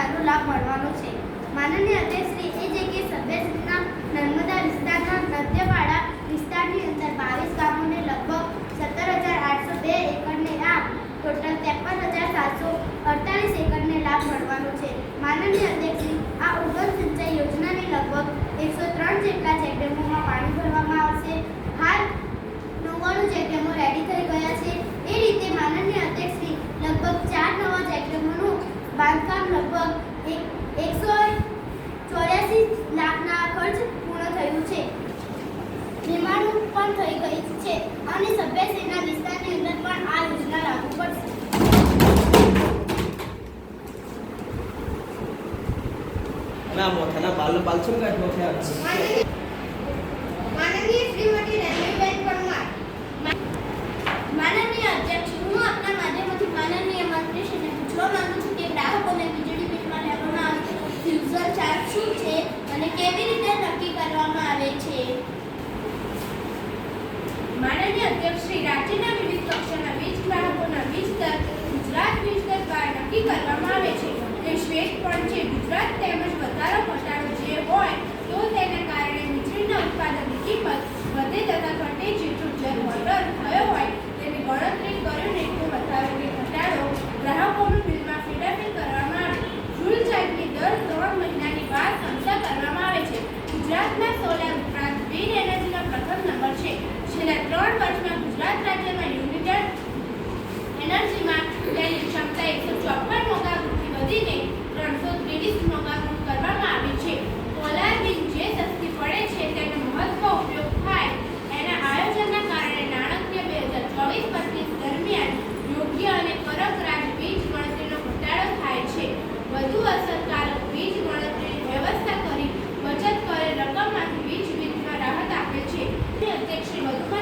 આનો લાભ મળવાનો છે. માનનીય અધ્યક્ષશ્રી એ જે કે સભ્યશ્રીના નર્મદા વિસ્તારના નદ્યપાડા વિસ્તારની અંદર બાવીસ ગામોને લગભગ સત્તર હજાર આઠસો બે એકરને લાભ ટોટલ ત્રેપન હજાર સાતસો અડતાલીસ એકરને લાભ મળવાનો છે. માનનીય અધ્યક્ષશ્રી આ ઉદ્ગમ સિંચાઈ યોજનાને લગભગ એકસો પણ થઈ ગઈ છે અને સભ્યશ્રીના વિસ્તારની અંદર પણ આ યોજના લાગુ પડશે માનનીય અધ્યક્ષ, હું આપના માધ્યમથી માનનીય મંત્રીશ્રીને પૂછવા માંગુ છું કે ગ્રાહકોને વીજળી બિલમાં લેવામાં આવતું ચાર્જ શું છે અને કેવી રીતે નક્કી કરવામાં આવે છે? માનનીય અધ્યક્ષ શ્રી તેત્રી વધુમાં